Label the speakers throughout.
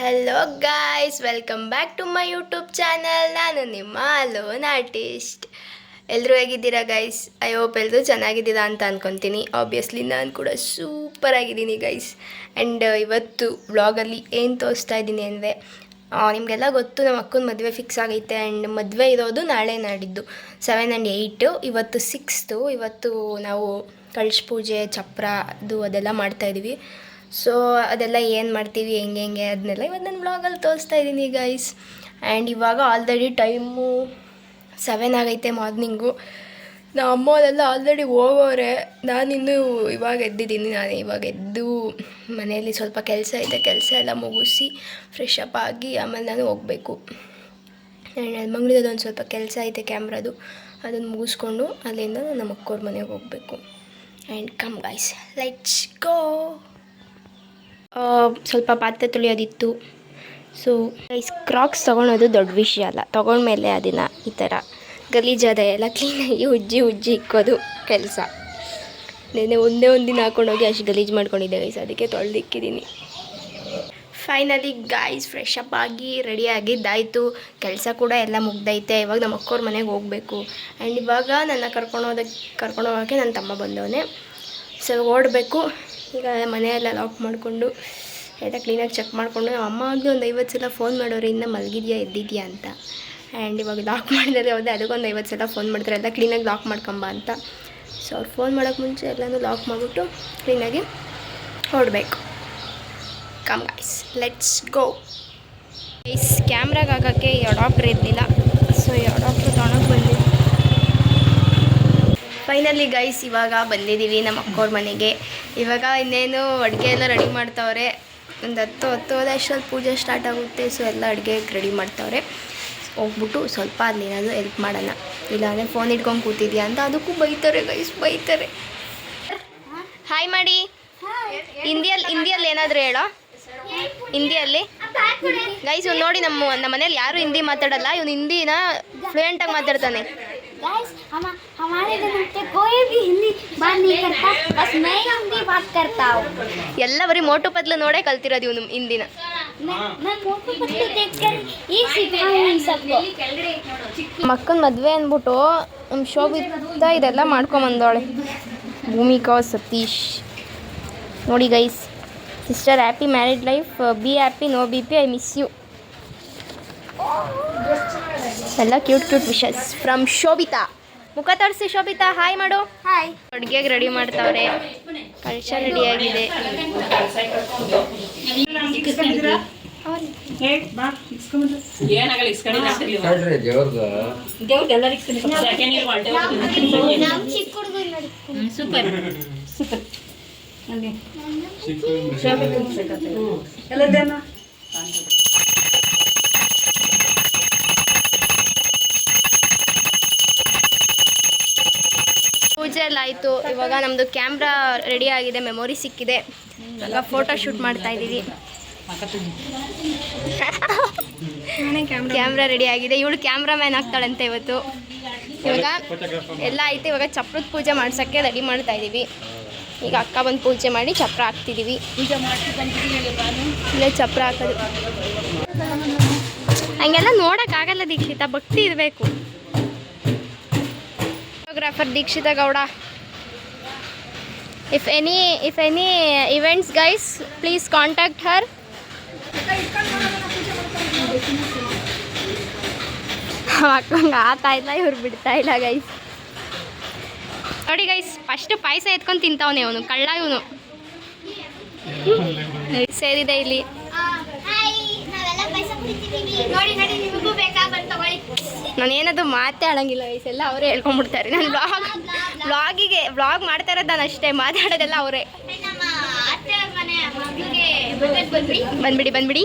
Speaker 1: Hello guys welcome back to my YouTube channel ನಾನು ನಿಮ್ಮ alone artist ಎಲ್ಲರೂ ಹೇಗಿದ್ದೀರಾ ಗೈಸ್ ಐ ಹೋಪ್ ಎಲ್ಲರೂ ಚೆನ್ನಾಗಿದ್ದೀರಾ ಅಂತ ಅಂದ್ಕೊತೀನಿ ಆಬ್ವಿಯಸ್ಲಿ ನಾನು ಕೂಡ ಸೂಪರ್ ಆಗಿದ್ದೀನಿ ಗೈಸ್ ಆ್ಯಂಡ್ ಇವತ್ತು ವ್ಲಾಗಲ್ಲಿ ಏನು ತೋರಿಸ್ತಾ ಇದ್ದೀನಿ ಅಂದರೆ ನಿಮಗೆಲ್ಲ ಗೊತ್ತು ನಮ್ಮ ಅಕ್ಕನ ಮದುವೆ ಫಿಕ್ಸ್ ಆಗೈತೆ ಆ್ಯಂಡ್ ಮದುವೆ ಇರೋದು ನಾಳೆ ನಾಡಿದ್ದು. ಸೆವೆನ್ ಆ್ಯಂಡ್ ಏಯ್ಟು ಇವತ್ತು ಸಿಕ್ಸ್ತು ಇವತ್ತು ನಾವು ಕಳ್ಶ ಪೂಜೆ, ಚಪ್ರ, ಅದು ಅದೆಲ್ಲ ಮಾಡ್ತಾಯಿದ್ದೀವಿ ಸೊ ಅದೆಲ್ಲ ಏನು ಮಾಡ್ತೀವಿ, ಹೆಂಗೆ ಹೆಂಗೆ ಅದನ್ನೆಲ್ಲ ಇವತ್ತು ನಾನು ಬ್ಲಾಗಲ್ಲಿ ತೋರಿಸ್ತಾ ಇದ್ದೀನಿ ಗೈಸ್ ಆ್ಯಂಡ್ ಇವಾಗ ಆಲ್ರೆಡಿ ಟೈಮು ಸೆವೆನ್ ಆಗೈತೆ ಮಾರ್ನಿಂಗು ನಮ್ಮ ಅಮ್ಮವರೆಲ್ಲ ಆಲ್ರೆಡಿ ಹೋಗೋರೆ ನಾನಿನ್ನೂ ಇವಾಗ ಎದ್ದಿದ್ದೀನಿ. ನಾನು ಇವಾಗ ಎದ್ದು ಮನೆಯಲ್ಲಿ ಸ್ವಲ್ಪ ಕೆಲಸ ಇದೆ. ಕೆಲಸ ಎಲ್ಲ ಮುಗಿಸಿ ಫ್ರೆಶ್ ಅಪ್ ಆಗಿ ಆಮೇಲೆ ನಾನು ಹೋಗಬೇಕು. ಆ್ಯಂಡ್ ಮಂಗಳೂರಲ್ಲಿ ಒಂದು ಸ್ವಲ್ಪ ಕೆಲಸ ಐತೆ ಕ್ಯಾಮ್ರಾದು. ಅದನ್ನು ಮುಗಿಸ್ಕೊಂಡು ಅಲ್ಲಿಂದ ನಾನು ನಮ್ಮ ಅಕ್ಕೋರ ಮನೆಗೆ ಹೋಗಬೇಕು. And come guys let's go ಸ್ವಲ್ಪ ಪಾತ್ರೆ ತೊಳೆಯೋದಿತ್ತು. ಸೊ ಐಸ್ ಕ್ರಾಕ್ಸ್ ತೊಗೊಳೋದು ದೊಡ್ಡ ವಿಷಯ ಅಲ್ಲ. ತೊಗೊಂಡ್ಮೇಲೆ ಅದನ್ನು ಈ ಥರ ಗಲೀಜಾದ ಎಲ್ಲ ಕ್ಲೀನಾಗಿ ಉಜ್ಜಿ ಉಜ್ಜಿ ಇಕ್ಕೋದು ಕೆಲಸ. ನೆನ್ನೆ ಒಂದೇ ಒಂದು ದಿನ ಹಾಕೊಂಡೋಗಿ ಅಷ್ಟು ಗಲೀಜು ಮಾಡ್ಕೊಂಡಿದ್ದೆ ಗೈಸ್ ಅದಕ್ಕೆ ತೊಳೆದಿಕ್ಕಿದ್ದೀನಿ ಫೈನಲಿ ಗಾಯ್ಸ್ ಫ್ರೆಶ್ ಅಪ್ ಆಗಿ ರೆಡಿ ಆಗಿದ್ದಾಯಿತು. ಕೆಲಸ ಕೂಡ ಎಲ್ಲ ಮುಗ್ದೈತೆ. ಇವಾಗ ನಮ್ಮ ಅಕ್ಕೋರ ಮನೆಗೆ ಹೋಗಬೇಕು. ಆ್ಯಂಡ್ ಇವಾಗ ನನ್ನ ಕರ್ಕೊಂಡು ಹೋದಕ್ಕೆ ಕರ್ಕೊಂಡು ನನ್ನ ತಮ್ಮ ಬಂದವನೇ. ಸೊ ಓಡಬೇಕು. ಈಗ ಮನೆಯೆಲ್ಲ ಲಾಕ್ ಮಾಡಿಕೊಂಡು, ಎಲ್ಲ ಕ್ಲೀನಾಗಿ ಚೆಕ್ ಮಾಡಿಕೊಂಡು ನಮ್ಮ ಅಮ್ಮ ಆಗಲಿ ಒಂದು ಐವತ್ತು ಸಲ ಫೋನ್ ಮಾಡೋರು ಮಲಗಿದ್ಯಾ, ಎದ್ದಿದ್ಯಾ ಅಂತ. ಆ್ಯಂಡ್ ಇವಾಗ ಲಾಕ್ ಮಾಡಿದರೆ ಹೋದೆ ಅದಕ್ಕೊಂದು ಐವತ್ತು ಸಲ ಫೋನ್ ಮಾಡ್ತಾರೆ, ಎಲ್ಲ ಕ್ಲೀನಾಗಿ ಲಾಕ್ ಮಾಡ್ಕೊಂಬ ಅಂತ. ಸೊ ಅವ್ರು ಫೋನ್ ಮಾಡೋಕ್ಕೆ ಮುಂಚೆ ಎಲ್ಲನೂ ಲಾಕ್ ಮಾಡಿಬಿಟ್ಟು ಕ್ಲೀನಾಗಿ ಹೊರಡಬೇಕು come guys let's go guys ಕ್ಯಾಮ್ರಾಗೆ ಆಗೋಕ್ಕೆ ಈ ಅಡಾಪ್ಟರ್ ಇರಲಿಲ್ಲ. ಸೊ ಈ ಅಡಾಪ್ಟರ್ ಬಂದಿದ್ದೆ ಫೈನಲಿ ಗೈಸ್ ಇವಾಗ ಬಂದಿದ್ದೀವಿ ನಮ್ಮ ಅಕ್ಕವ್ರ ಮನೆಗೆ. ಇವಾಗ ಇನ್ನೇನು ಅಡುಗೆ ಎಲ್ಲ ರೆಡಿ ಮಾಡ್ತಾವ್ರೆ. ಒಂದು ಹತ್ತು ಹತ್ತು ಅಷ್ಟರಲ್ಲಿ ಪೂಜೆ ಸ್ಟಾರ್ಟ್ ಆಗುತ್ತೆ. ಸೊ ಎಲ್ಲ ಅಡುಗೆ ರೆಡಿ ಮಾಡ್ತಾವ್ರೆ. ಹೋಗ್ಬಿಟ್ಟು ಸ್ವಲ್ಪ ಅಲ್ಲಿ ಏನಾದರೂ ಹೆಲ್ಪ್ ಮಾಡೋಣ. ಇಲ್ಲಾಂದರೆ ಫೋನ್ ಇಟ್ಕೊಂಡು ಕೂತಿದ್ಯಾ ಅಂತ ಅದಕ್ಕೂ ಬೈತಾರೆ ಗೈಸ್ ಬೈತಾರೆ. ಹಾಯ್ ಮಾಡಿ ಹಿಂದಿಯಲ್ಲಿ ಹಿಂದಿಯಲ್ಲಿ ಏನಾದರೂ ಹೇಳೋ? ಹಿಂದಿಯಲ್ಲಿ ಗೈಸ್ ಇವ್ನು ನೋಡಿ ನಮ್ಮ ನಮ್ಮ ಮನೇಲಿ ಯಾರು ಹಿಂದಿ ಮಾತಾಡಲ್ಲ. ಇವ್ನು ಹಿಂದಿನ ಫ್ಲೂಯೆಂಟಾಗಿ ಮಾತಾಡ್ತಾನೆ.
Speaker 2: गाइस हम हमारे घर में कोई भी हिंदी बात नहीं करता बस मैं ही हिंदी बात करता हूँ
Speaker 1: ಎಲ್ಲ ಬರೀ ಮೋಟು ಪತ್ಲು ನೋಡೇ ಕಲ್ತಿರೋದು ಇವನು ಹಿಂದಿನ
Speaker 2: मैं मैं मोटू पतलू देखकर ही सिखाऊंगी सबको
Speaker 1: ಮಕ್ಕನ ಮದುವೆ ಅಂದ್ಬಿಟ್ಟು ನಮ್ಮ ಶೋಭಿತ ಇದೆಲ್ಲ ಮಾಡ್ಕೊಂಬಂದವಳೆ ಭೂಮಿಕಾ ಸತೀಶ್ ನೋಡಿ guys sister happy married life be happy no B P I miss you ಎಲ್ಲ cute cute wishes from Shobhita ಮುಖ ತೋರಿಸಿ ಶೋಭಿತಾ ಹಾಯ್ ಮಾಡು.
Speaker 2: ಹಾಯ್
Speaker 1: ಅಡುಗೆಗೆ ರೆಡಿ ಮಾಡ್ತಾವ್ರೆ. ಕಳಶ
Speaker 2: ರೆಡಿ ಆಗಿದೆ.
Speaker 3: ಸೂಪರ್. ಸೂಪರ್.
Speaker 1: ಎಲ್ಲ ಆಯಿತು. ಇವಾಗ ನಮ್ಮದು ಕ್ಯಾಮ್ರಾ ರೆಡಿ ಆಗಿದೆ ಮೆಮೊರಿ ಸಿಕ್ಕಿದೆ. ಇವಾಗ ಫೋಟೋ ಶೂಟ್ ಮಾಡ್ತಾ ಇದ್ದೀವಿ. ಕ್ಯಾಮ್ರಾ ರೆಡಿ ಆಗಿದೆ. ಇವಳು ಕ್ಯಾಮ್ರಾಮ್ಯಾನ್ ಆಗ್ತಾಳಂತೆ ಇವತ್ತು. ಇವಾಗ ಎಲ್ಲ ಆಯಿತು. ಇವಾಗ ಚಪ್ರದ ಪೂಜೆ ಮಾಡ್ಸೋಕ್ಕೆ ರೆಡಿ ಮಾಡ್ತಾ ಇದ್ದೀವಿ. ಈಗ ಅಕ್ಕ ಬಂದು ಪೂಜೆ ಮಾಡಿ ಚಪ್ರ ಹಾಕ್ತಿದ್ದೀವಿ. ಇಲ್ಲೇ ಚಪ್ರ ಹಾಕೋದು. ಹಂಗೆಲ್ಲ ನೋಡೋಕ್ಕಾಗಲ್ಲ ದೀಕ್ಷಿತ. ಭಕ್ತಿ ಇರಬೇಕು. Photographer Dikshita Gowda if any if any events guys please contact her ಅಕ್ಕಂಗೆ ಆತಾ ಇಲ್ಲ ಇವ್ರು ಬಿಡ್ತಾ ಇಲ್ಲ ಗೈಸ್ ನೋಡಿ ಗೈಸ್ ಫಸ್ಟ್ ಪಾಯಸ ಎತ್ಕೊಂಡು ತಿಂತಾವನೆ ಅವನು ಕಳ್ಳ ಇವನು. ಸೇರಿದೆ ಇಲ್ಲಿ.
Speaker 2: ನೋಡಿ ನೋಡಿ ನಿಮಗೂ ಬೇಕಾ ಬಂದು ತಗೊಳ್ಳಿ
Speaker 1: ನಾನೇನದು ಗೈಸ್ ಎಲ್ಲ ಅವರೇ ಹೇಳ್ಕೊಂಡ್ಬಿಡ್ತಾರೆ. ನಾನು ಬ್ಲಾಗ್ ಬ್ಲಾಗಿಗೆ ಬ್ಲಾಗ್ ಮಾಡ್ತಾ ಇರೋದು ನಾನು ಅಷ್ಟೇ, ಮಾತಾಡೋದೆಲ್ಲ ಅವರೇ.
Speaker 2: ಬಂದ್ಬಿಡಿ
Speaker 1: ಬಂದ್ಬಿಡಿ.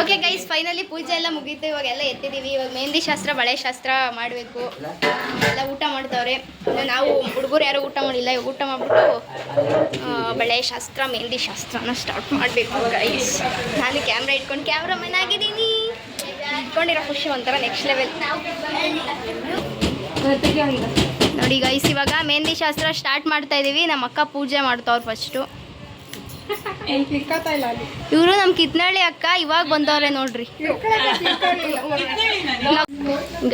Speaker 1: ಓಕೆ ಗೈಸ್ ಫೈನಲಿ ಪೂಜೆ ಎಲ್ಲ ಮುಗೀತು. ಇವಾಗ ಎಲ್ಲ ಎತ್ತಿದ್ದೀವಿ. ಇವಾಗ ಮೆಹಂದಿ ಶಾಸ್ತ್ರ, ಬಳೆ ಶಾಸ್ತ್ರ ಮಾಡಬೇಕು. ಎಲ್ಲ ಊಟ ಮಾಡ್ತಾವ್ರೆ. ನಾವು ಹುಡುಗರು ಯಾರು ಊಟ ಮಾಡಿಲ್ಲ, ಇವಾಗ ಊಟ ಮಾಡಿಬಿಟ್ಟು ಬಳೆ ಶಾಸ್ತ್ರ ಮೆಹಂದಿ ಶಾಸ್ತ್ರನ ಸ್ಟಾರ್ಟ್ ಮಾಡಬೇಕು ಗೈಸ್ ನಾನು ಕ್ಯಾಮ್ರಾ ಇಟ್ಕೊಂಡು ಕ್ಯಾಮ್ರಾಮನ್ ಆಗಿದ್ದೀನಿ. ಇಟ್ಕೊಂಡಿರೋ ಖುಷಿ ಒಂಥರ ನೆಕ್ಸ್ಟ್ ಲೆವೆಲ್ ನೋಡಿ ಗೈಸ್ ಇವಾಗ ಮೆಹಂದಿ ಶಾಸ್ತ್ರ ಸ್ಟಾರ್ಟ್ ಮಾಡ್ತಾ ಇದ್ದೀವಿ ನಮ್ಮ ಅಕ್ಕ ಪೂಜೆ ಮಾಡ್ತಾವ್ರು ಫಸ್ಟು
Speaker 4: ಇವರು ನಮ್ಮ ಕಿತ್ನಳ್ಳಿ ಅಕ್ಕ ಇವಾಗ ಬಂದವ್ರೆ ನೋಡ್ರಿ.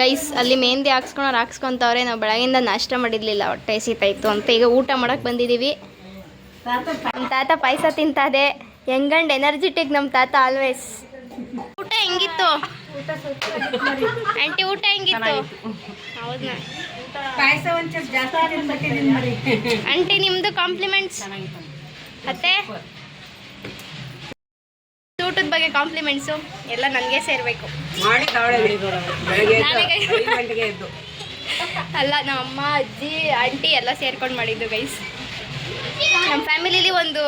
Speaker 4: ಗೈಸ್ ಅಲ್ಲಿ ಮೆಹಂದಿ ಹಾಕ್ಸ್ಕೊಂಡವ್ರು ಹಾಕ್ಸ್ಕೊಂತವ್ರೆ. ನಾವು ಬೆಳಗಿಂದ ನಾಷ್ಟ ಮಾಡಿರ್ಲಿಲ್ಲ ಹೊಟ್ಟೆ ಹಸಿತಾಯ್ತು ಅಂತ. ಈಗ ಊಟ ಮಾಡಕ್ ಬಂದಿದೀವಿ. ನಮ್ಮ ತಾತ ಪಾಯಸ ತಿಂತಾದೆ ಹೆಂಗಂಡ್ ಎನರ್ಜಿಟಿಕ್ ನಮ್ಮ ತಾತ ಆಲ್ವೇಸ್ ಊಟ ಹೆಂಗಿತ್ತು? ಆಂಟಿ ಊಟ ಹೆಂಗಿತ್ತು? ಹೌದಾ?
Speaker 5: ಪಾಯಸ ಒಂಚೂರು ಜಾಸ್ತಿ ತಿನ್ಬಿಟ್ಟಿದ್ದೀನಿ ಮರಿ
Speaker 4: ಆಂಟಿ ನಿಮ್ದು ಕಾಂಪ್ಲಿಮೆಂಟ್ಸ್ ಮತ್ತೆ? ಊಟದ ಬಗ್ಗೆ ಕಾಂಪ್ಲಿಮೆಂಟ್ಸು ಎಲ್ಲ ನನಗೆ ಸೇರಬೇಕು. ಅಲ್ಲ ನಮ್ಮ ಅಮ್ಮ ಅಜ್ಜಿ ಆಂಟಿ ಎಲ್ಲ ಸೇರ್ಕೊಂಡು ಮಾಡಿದ್ದು ಗೈಸ್ ನಮ್ಮ ಫ್ಯಾಮಿಲಿಲಿ ಒಂದು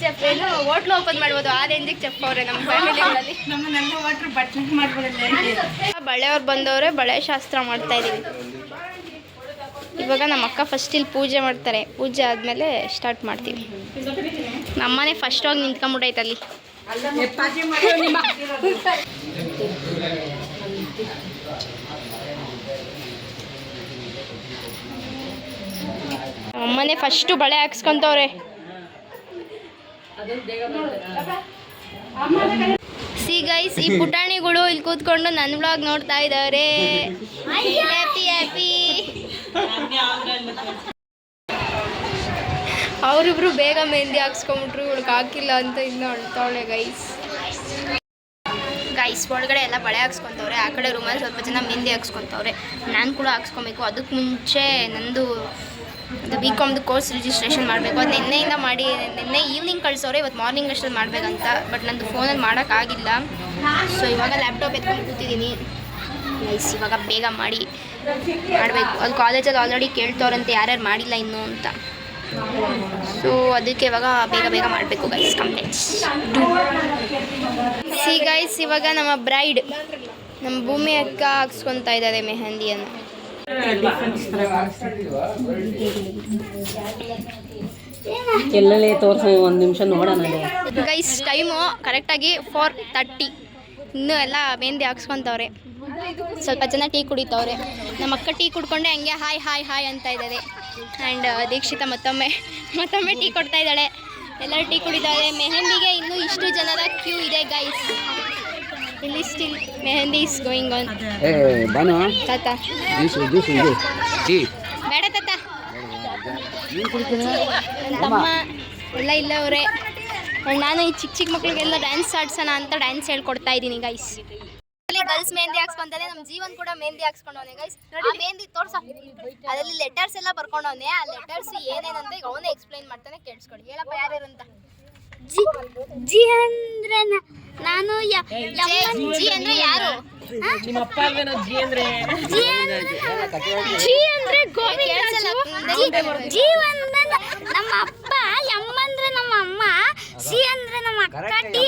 Speaker 4: ಚೆಫ್ ಏನು? ಹೋಟ್ಲು ಓಪನ್ ಮಾಡ್ಬೋದು. ಆ ರೇಂಜಿಗೆ ಚೆಫ್ ಅವ್ರೆ ನಮ್ಮ ಫ್ಯಾಮಿಲಿಗಳಲ್ಲಿ
Speaker 5: ನಮ್ಮನ್ನೆಲ್ಲ ವಾಟ್ರ್ ಬಟ್ಲಿ ಮಾಡ್ಬಿಡಲ್ಲ
Speaker 4: ಬಳೆಯವ್ರು ಬಂದವ್ರೆ ಬಳೆ ಶಾಸ್ತ್ರ ಮಾಡ್ತಾ ಇದೀವಿ. ಇವಾಗ ನಮ್ಮ ಅಕ್ಕ ಫಸ್ಟ್ ಇಲ್ಲಿ ಪೂಜೆ ಮಾಡ್ತಾರೆ. ಪೂಜೆ ಆದಮೇಲೆ ಸ್ಟಾರ್ಟ್ ಮಾಡ್ತೀವಿ. ನಮ್ಮನೆ ಫಸ್ಟ್ ಹೋಗಿ ನಿಂತ್ಕೊಂಡ್ಬಿಟ್ಟೈತೆ ಅಲ್ಲಿ. ಅಮ್ಮನೇ ಫಸ್ಟು ಬಳೆ ಹಾಕ್ಸ್ಕೊಂತವ್ರೆ. ಸಿ ಗೈಸ್ ಈ ಪುಟಾಣಿಗಳು ಇಲ್ಲಿ ಕೂತ್ಕೊಂಡು ನನ್ನ ಬ್ಲಾಗ್ ನೋಡ್ತಾ ಇದ್ದಾರೆ ಹ್ಯಾಪಿ ಹ್ಯಾಪಿ ಅವರಿಬ್ರು ಬೇಗ ಮೆಹಂದಿ ಹಾಕ್ಸ್ಕೊಂಬಿಟ್ರು ಇವಳಿಗೆ ಹಾಕಿಲ್ಲ ಅಂತ ಇನ್ನು ಅಳ್ತಾವಳೆ ಗೈಸ್ ಗೈಸ್ ಒಳಗಡೆ ಎಲ್ಲ ಬಳೆ ಹಾಕ್ಸ್ಕೊಂತವ್ರೆ ಆ ಕಡೆ ರೂಮಲ್ಲಿ ಸ್ವಲ್ಪ ಜನ ಮೆಹಂದಿ ಹಾಕ್ಸ್ಕೊಂತವ್ರೆ. ನಾನು ಕೂಡ ಹಾಕ್ಸ್ಕೊಬೇಕು. ಅದಕ್ಕೆ ಮುಂಚೆ ನಂದು ಅದು ಬಿ ಕಾಮ್ದು ಕೋರ್ಸ್ ರಿಜಿಸ್ಟ್ರೇಷನ್ ಮಾಡಬೇಕು. ಅದು ನಿನ್ನೆಯಿಂದ ಮಾಡಿ, ನಿನ್ನೆ ಈವ್ನಿಂಗ್ ಕಳಿಸೋರೆ ಇವತ್ತು ಮಾರ್ನಿಂಗ್ ಅಷ್ಟಲ್ಲಿ ಮಾಡಬೇಕಂತ. ಬಟ್ ನಂದು ಫೋನಲ್ಲಿ ಮಾಡೋಕ್ಕಾಗಿಲ್ಲ ಸೊ ಇವಾಗ ಲ್ಯಾಪ್ಟಾಪ್ ಎತ್ಕೊಂಡು ಕೂತಿದ್ದೀನಿ ಲೈಸ್ ಇವಾಗ ಬೇಗ ಮಾಡಿ ಮಾಡಬೇಕು. ಅದು ಕಾಲೇಜಲ್ಲಿ ಆಲ್ರೆಡಿ ಕೇಳ್ತವ್ರಂತೆ, ಯಾರ್ಯಾರು ಮಾಡಿಲ್ಲ ಇನ್ನೂ ಅಂತ. ಸೊ ಅದಕ್ಕೆ ಇವಾಗ ಬೇಗ ಬೇಗ ಮಾಡಬೇಕು ಗೈಸ್ ಕಂಪ್ಲೇಂಟ್ಸ್ ಸಿ ಗೈಸ್ ಇವಾಗ ನಮ್ಮ ಬ್ರೈಡ್ ನಮ್ಮ ಭೂಮಿ ಅಕ್ಕ ಹಾಕ್ಸ್ಕೊತಾ ಇದ್ದಾರೆ, ಮೆಹಂದಿಯನ್ನು.
Speaker 5: ಎಲ್ಲೆಲ್ಲಿ ತೋರ್ಸ ಒಂದು ನಿಮಿಷ ನೋಡೋಣ
Speaker 4: ಗೈಸ್ ಟೈಮು ಕರೆಕ್ಟಾಗಿ ಫೋರ್ ತರ್ಟಿ ಇನ್ನೂ ಎಲ್ಲ ಮೆಹಂದಿ ಹಾಕ್ಸ್ಕೊತವ್ರೆ. ಸ್ವಲ್ಪ ಜನ ಟೀ ಕುಡಿತವ್ರೆ. ನಮ್ಮ ಅಕ್ಕ ಟೀ ಕುಡ್ಕೊಂಡೆ ಹಂಗೆ ಹಾಯ್ ಹಾಯ್ ಹಾಯ್ ಅಂತ ಇದ್ದಾರೆ. ಆ್ಯಂಡ್ ದೀಕ್ಷಿತ ಮತ್ತೊಮ್ಮೆ ಮತ್ತೊಮ್ಮೆ ಟೀ ಕೊಡ್ತಾ ಇದ್ದಾಳೆ. ಎಲ್ಲರೂ ಟೀ ಕುಡಿದಾಳೆ ಮೆಹಂದಿಗೆ ಇನ್ನೂ ಇಷ್ಟು ಜನರ ಕ್ಯೂ ಇದೆ ಗೈಸ್ ಇಲ್ಲಿ still mehndi is going on
Speaker 6: ಏ ಬಾನು
Speaker 4: ತಾತ
Speaker 6: ಜ್ಯೂಸ್ ಜ್ಯೂಸ್ ಇದು ಟೀ
Speaker 4: ಬೇಡ ತಾತ
Speaker 6: ನೀನು ಕುಡಿತೀನಿ
Speaker 4: ನನ್ನ ತಮ್ಮ ಎಲ್ಲ ಇಲ್ಲವ್ರೆ ನಾನು ಈ ಚಿಕ್ಕ ಚಿಕ್ಕ ಮಕ್ಕಳಿಗೆಲ್ಲ ಡ್ಯಾನ್ಸ್ ಆಡ್ಸೋಣ ಅಂತ ಡ್ಯಾನ್ಸ್ ಹೇಳ್ಕೊಡ್ತಾ ಇದ್ದೀನಿ ಗೈಸ್ ಗರ್ಲ್ಸ್ ಮೆಹಂದಿ ಹಾಕ್ಸ್ಕೊಂತಾನೆ ನಮ್ಮ ಜೀವನ್ ಕೂಡ ಮೆಹಂದಿ ಹಾಕ್ಸ್ಕೊಂಡವನೆ ಗೈಸ್ ಆ ಮೆಹಂದಿ ತೋರ್ಸ ಅದರಲ್ಲಿ ಲೆಟರ್ಸ್ ಎಲ್ಲ ಬರ್ಕೊಂಡವನೆ ಆ ಲೆಟರ್ಸ್ ಏನೇನಂತ ಈಗ ಅವನೇ ಎಕ್ಸ್ಪ್ಲೈನ್ ಮಾಡ್ತಾನೆ ಕೇಳಿಸ್ಕೊಳ್ಳಿ ಹೇಳಪ್ಪ ಯಾರ್ಯಾರು ಅಂತ
Speaker 2: ಜಿ ಜಿ ನಾನು
Speaker 4: ಜಿ ಅಂದ್ರೆ ಯಾರು?
Speaker 5: ನಿಮ್ಮ ಅಪ್ಪ ಅಲ್ವೇನೋ ಜಿ ಅಂದ್ರೆ
Speaker 2: ಜಿ ಅಂದ್ರೆ ಜಿ ಅಂದ್ರೆ ಜೀವ ಅಂದ್ರೆ ನಮ್ಮ ಅಪ್ಪ. ಎಮ್ಮ ಅಂದ್ರೆ ನಮ್ಮ ಅಮ್ಮ ಸಿ ಅಂದ್ರೆ ನಮ್ಮ ಅಕ್ಕ ಡಿ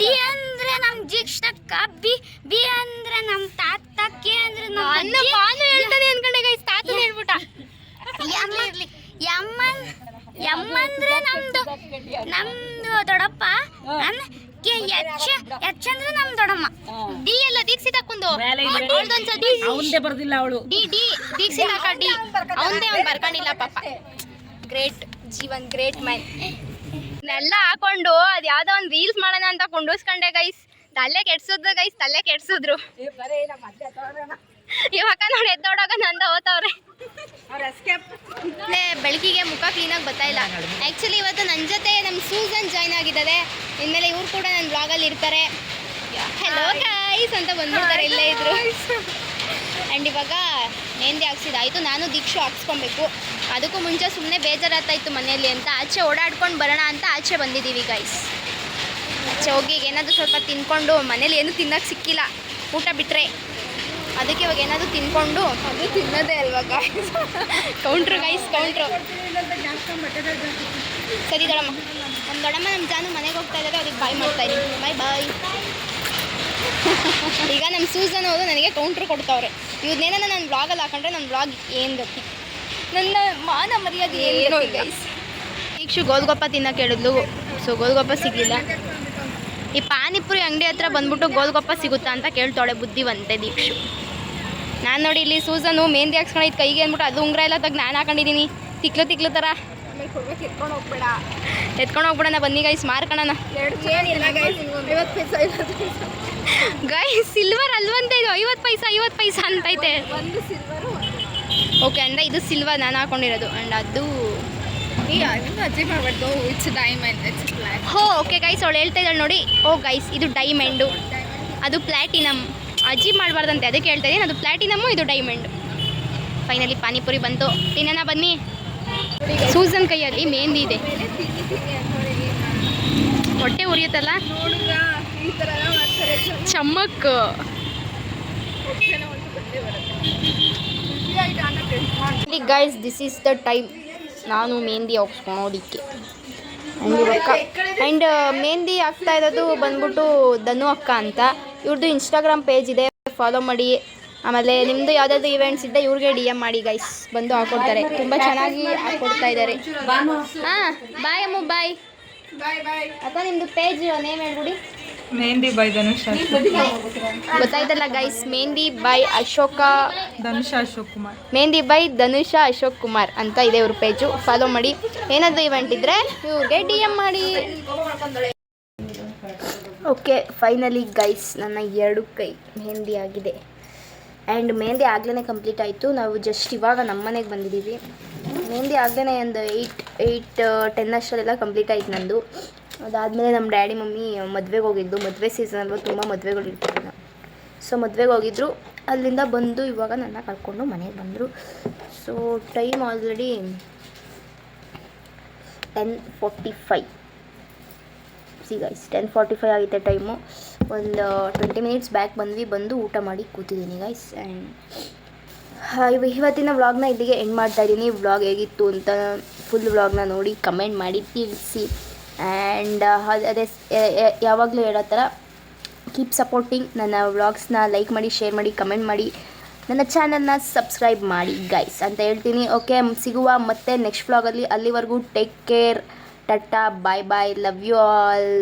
Speaker 2: ಡಿ ಅಂದ್ರೆ ನಮ್ಮ ಜಿಕ್ಷಕ್ಕ ಬಿ ಬಿ ಅಂದ್ರೆ ನಮ್ಮ ತಾತ ಕೆ ಅಂದ್ರೆ ನಮ್ಮ.
Speaker 4: ಪಾನು ಹೇಳ್ತಾನೆ ಅನ್ಕೊಂಡೆ ಗೈಸ್ ತಾತನ ಹೇಳ್ಬಿಟ್ಟ.
Speaker 2: ಯಮ್ಮ ಎಂ ಯಮ್ಮಂದ್ರೆ ನಮ್ದು ನಮ್ದು ದೊಡ್ಡಪ್ಪ. ನನ್ ಕೆ ಎಚ್ ಎಚ್ ಅಂದ್ರೆ ನಮ್ ದೊಡ್ಡಮ್ಮ.
Speaker 4: ಡಿ ಎಲ್ಲ ದೀಕ್ಷಿತ ಕುಂದು
Speaker 5: ಅವಂದೇ ಬರ್ದಿಲ್ಲ ಅವಳು.
Speaker 4: ಡಿ ಡಿ ದೀಕ್ಷಿತ ಅಕ್ಕ ಡಿ. ಅವಂದೇ ಅವ್ನು ಬರ್ಕೊಂಡಿಲ್ಲ ಪಾಪ. ಗ್ರೇಟ್ ಜೀವನ್ ಗ್ರೇಟ್ ಮ್ಯಾನ್ ಎಲ್ಲ ಹಾಕೊಂಡು ಅದು ಯಾವ್ದೋ ಒಂದು ರೀಲ್ಸ್ ಮಾಡೋಣ ಅಂತ ಕೊಂಡೋಸ್ಕೊಂಡೆ ಗೈಸ್ ತಲೆ ಕೆಡ್ಸಿದ್ರು ಗೈಸ್ ತಲೆ ಕೆಡ್ಸಿದ್ರು. ಇವಾಗ ನೋಡಿ ಎದ್ದೋಡಾಗ ನಂದ ಹೋತವ್ರೆ. ಲೇ, ಬೆಳಕಿಗೆ ಮುಖ ಕ್ಲೀನಾಗಿ ಬರ್ತಾಯಿಲ್ಲ ಇಲ್ಲ. ಆ್ಯಕ್ಚುಲಿ ಇವತ್ತು ನನ್ನ ಜೊತೆ ನಮ್ಮ ಸೂಸನ್ ಜಾಯ್ನ್ ಆಗಿದ್ದಾರೆ. ಇನ್ಮೇಲೆ ಇವ್ರು ಕೂಡ ನನ್ನ ಬ್ಲಾಗಲ್ಲಿ ಇರ್ತಾರೆ. ಹಲೋ ಗೈಸ್ ಅಂತ ಬಂದ್ಬಿಡ್ತಾರೆ ಇಲ್ಲೇ ಇದ್ರು. ಆ್ಯಂಡ್ ಇವಾಗ ಮೆಹಂದಿ ಹಾಕ್ಸಿದಾಯ್ತು ನಾನು ದೀಕ್ಷು ಹಾಕ್ಸ್ಕೊಬೇಕು. ಅದಕ್ಕೂ ಮುಂಚೆ ಸುಮ್ಮನೆ ಬೇಜಾರಾಗ್ತಾಯಿತ್ತು ಮನೆಯಲ್ಲಿ ಅಂತ. ಆಚೆ ಓಡಾಡ್ಕೊಂಡು ಬರೋಣ ಅಂತ ಆಚೆ ಬಂದಿದ್ದೀವಿ ಗೈಸ್ ಆಚೆ ಹೋಗಿ ಏನಾದರೂ ಸ್ವಲ್ಪ ತಿನ್ಕೊಂಡು ಮನೇಲಿ ಏನು ತಿನ್ನೋಕೆ ಸಿಕ್ಕಿಲ್ಲ. ಊಟ ಬಿಟ್ಟರೆ ಅದಕ್ಕೆ ಇವಾಗ ಏನಾದರೂ ತಿನ್ಕೊಂಡು ಅದು ತಿನ್ನೋದೇ ಅಲ್ವಾ ಗೈಸ್ ಕೌಂಟ್ರ್ ಗೈಸ್ ಕೌಂಟ್ರು ಸರಿ ದೊಡಮ್ಮ ನಮ್ಮ ದೊಡಮ್ಮ ನಮ್ಮ ಜಾನು ಮನೆಗೆ ಹೋಗ್ತಾ ಇದ್ದಾರೆ ಅದಕ್ಕೆ ಬಾಯ್ ಮಾಡ್ತಾ ಇದ್ದೀನಿ. ಬಾಯ್ ಬಾಯ್ ಈಗ ನಮ್ಮ ಸೂಸನ್ ಅವರು ನನಗೆ ಕೌಂಟ್ರ್ ಕೊಡ್ತಾವ್ರೆ. ಇವ್ರನ್ನೇನ ನಾನು ಬ್ಲಾಗಲ್ಲಿ ಹಾಕೊಂಡ್ರೆ ನನ್ನ ಬ್ಲಾಗ್ ಏನು ಗೊತ್ತಿ? ನನ್ನ ಮಾನ ಮರ್ಯಾದೆ ಏನು ಗೈಸ್ ದೀಕ್ಷು ಗೋಲ್ಗೊಪ್ಪ ತಿನ್ನಕ್ಕೆ ಹೇಳಿದ್ಲು. ಸೊ ಗೋಲ್ಗೊಪ್ಪ ಸಿಗಲಿಲ್ಲ. ಈ ಪಾನಿಪುರಿ ಅಂಗಡಿ ಹತ್ರ ಬಂದ್ಬಿಟ್ಟು ಗೋಲ್ಗೊಪ್ಪ ಸಿಗುತ್ತಾ ಅಂತ ಕೇಳ್ತಾಳೆ ಬುದ್ಧಿವಂತೆ ದೀಕ್ಷು. ನಾನು ನೋಡಿ ಇಲ್ಲಿ ಸೂಸನು ಮೆಹಂದಿ ಹಾಕ್ಸ್ಕೊಂಡಿದ್ದು ಕೈಗೆ ಅಂದ್ಬಿಟ್ಟು ಅದು ಉಂಗ್ರ ಎಲ್ಲ ತೆಗ್ದು ನಾನು ಹಾಕೊಂಡಿದ್ದೀನಿ. ತಿಕ್ಲು ತಿಕ್ಲು ಥರ ಎತ್ಕೊಂಡು ಹೋಗ್ಬೇಡ. ಎತ್ಕೊಂಡು ಹೋಗ್ಬಿಡೋಣ ಬನ್ನಿ ಗೈಸ್ ಮಾರ್ಕಣನ ಗೈಸ್ ಸಿಲ್ವರ್ ಅಲ್ವಂತ ಇದು. ಐವತ್ತು ಪೈಸಾ ಐವತ್ತು ಪೈಸ ಅಂತೈತೆ ಓಕೆ ಅಂಡ ಇದು ಸಿಲ್ವರ್ ನಾನು ಹಾಕೊಂಡಿರೋದು. ಅಂಡ್ ಅದು ಹೋ ಓಕೆ ಗೈಸ್ ಅವಳು ಹೇಳ್ತಾ ಇದ್ದಾಳೆ ನೋಡಿ. ಓ ಗೈಸ್ ಇದು ಡೈಮಂಡು ಅದು ಪ್ಲ್ಯಾಟಿನಮ್ ಅಜೀಬ್ ಮಾಡಬಾರ್ದಂತೆ, ಅದಕ್ಕೆ ಹೇಳ್ತಾ ಇದ್ದೀನಿ ಅದು ಪ್ಲಾಟಿನಮ್ಮು ಇದು ಡೈಮಂಡ್ ಫೈನಲಿ ಪಾನಿಪುರಿ ಬಂತು. ತಿನ್ನೋಣ ಬನ್ನಿ. ಸೂಸನ್ ಕೈಯಲ್ಲಿ ಮೆಹಂದಿ ಇದೆ. ಹೊಟ್ಟೆ ಉರಿಯುತ್ತಲ್ಲ? ಚಮ್ಮಕ್ guys this is the time ನಾನು ಮೆಹಂದಿ ಹಾಕ್ಸ್ಕೊಳೋದಿಕ್ಕೆ ಅಂಡ್ ಮೆಹಂದಿ ಹಾಕ್ತಾ ಇರೋದು ಬಂದ್ಬಿಟ್ಟು ಧನು ಅಕ್ಕ ಅಂತ. ಇವ್ರದ್ದು ಇನ್ಸ್ಟಾಗ್ರಾಮ್ ಪೇಜ್ ಇದೆ. ಫಾಲೋ ಮಾಡಿ. ಆಮೇಲೆ ನಿಮ್ಮದು ಯಾವ್ದಾದ್ರು ಇವೆಂಟ್ಸ್ ಇದ್ದ ಇವ್ರಿಗೆ ಡಿ ಎಂ ಮಾಡಿ ಗೈಸ್ ಬಂದು ಹಾಕೊಡ್ತಾರೆ. ತುಂಬಾ ಚೆನ್ನಾಗಿ ಹಾಕೊಡ್ತಾ ಇದ್ದಾರೆ. ಹಾಂ ಬಾಯ್ ಅಮ್ಮ ಬಾಯ್ ಅಪ್ಪ ನಿಮ್ಮದು ಪೇಜ್ ನೇಮ್ ಹೇಳ್ಬಿಡಿ.
Speaker 7: ಮೆಹಂದಿ ಬೈ ಧನುಷ್
Speaker 4: ಗೊತ್ತಾಯ್ತಲ್ಲ guys mehndi by Ashoka
Speaker 7: Dhanush Ashok Kumar
Speaker 4: mehndi by Dhanush Ashok Kumar ಅಂತ ಇದೆ ಇವ್ರ ಪೇಜು ಫಾಲೋ ಮಾಡಿ. ಏನಾದ್ರು ಇವೆಂಟ್ ಇದ್ರೆ ಇವ್ರಿಗೆ ಡಿ ಎಂ ಮಾಡಿ. ಓಕೆ ಫೈನಲಿ ಗೈಸ್ ನನ್ನ ಎರಡು ಕೈ ಮೆಹಂದಿ ಆಗಿದೆ. ಆ್ಯಂಡ್ ಮೆಹಂದಿ ಆಗ್ಲೇ ಕಂಪ್ಲೀಟ್ ಆಯಿತು. ನಾವು ಜಸ್ಟ್ ಇವಾಗ ನಮ್ಮ ಮನೆಗೆ ಬಂದಿದ್ದೀವಿ. ಮೆಹಂದಿ ಆಗ್ಲೇ ಒಂದು ಏಯ್ಟ್ ಏಯ್ಟ್ ಟೆನ್ ಅಷ್ಟರಲ್ಲೆಲ್ಲ ಕಂಪ್ಲೀಟ್ ಆಯಿತು ನಂದು. ಅದಾದಮೇಲೆ ನಮ್ಮ ಡ್ಯಾಡಿ, ಮಮ್ಮಿ ಮದುವೆಗೆ ಹೋಗಿದ್ದು. ಮದುವೆ ಸೀಸನ್ ಅಲ್ವಾ, ತುಂಬ ಮದುವೆಗಳು ಇರ್ತಾರೆ ಸೊ ಮದುವೆಗೆ ಹೋಗಿದ್ರು. ಅಲ್ಲಿಂದ ಬಂದು ಇವಾಗ ನನ್ನ ಕರ್ಕೊಂಡು ಮನೆಗೆ ಬಂದರು. So time already ten forty five C guys ten forty five ಆಗಿದೆ ಟೈಮು ಒಂದು ಟ್ವೆಂಟಿ ಮಿನಿಟ್ಸ್ ಬ್ಯಾಕ್ ಬಂದ್ವಿ, ಬಂದು ಊಟ ಮಾಡಿ ಕೂತಿದ್ದೀನಿ ಗೈಸ್ ಆ್ಯಂಡ್ ಇವತ್ತಿನ ವ್ಲಾಗ್ನ ಇಲ್ಲಿಗೆ ಎಂಡ್ ಮಾಡ್ತಾ ಇದ್ದೀನಿ. ವ್ಲಾಗ್ ಹೇಗಿತ್ತು ಅಂತ ಫುಲ್ ವ್ಲಾಗ್ನ ನೋಡಿ ಕಮೆಂಟ್ ಮಾಡಿ ತಿಳಿಸಿ. ಆ್ಯಂಡ್ ಅದೇ ಯಾವಾಗಲೂ ಹೇಳೋ ಥರ ಕೀಪ್ ಸಪೋರ್ಟಿಂಗ್ ನನ್ನ ವ್ಲಾಗ್ಸ್ನ ಲೈಕ್ ಮಾಡಿ ಶೇರ್ ಮಾಡಿ ಕಮೆಂಟ್ ಮಾಡಿ. ನನ್ನ ಚಾನಲ್ನ ಸಬ್ಸ್ಕ್ರೈಬ್ ಮಾಡಿ ಗೈಸ್ ಅಂತ ಹೇಳ್ತೀನಿ. ಓಕೆ ಸಿಗುವ ಮತ್ತೆ ನೆಕ್ಸ್ಟ್ ವ್ಲಾಗಲ್ಲಿ ಅಲ್ಲಿವರೆಗೂ take care tata bye bye love you all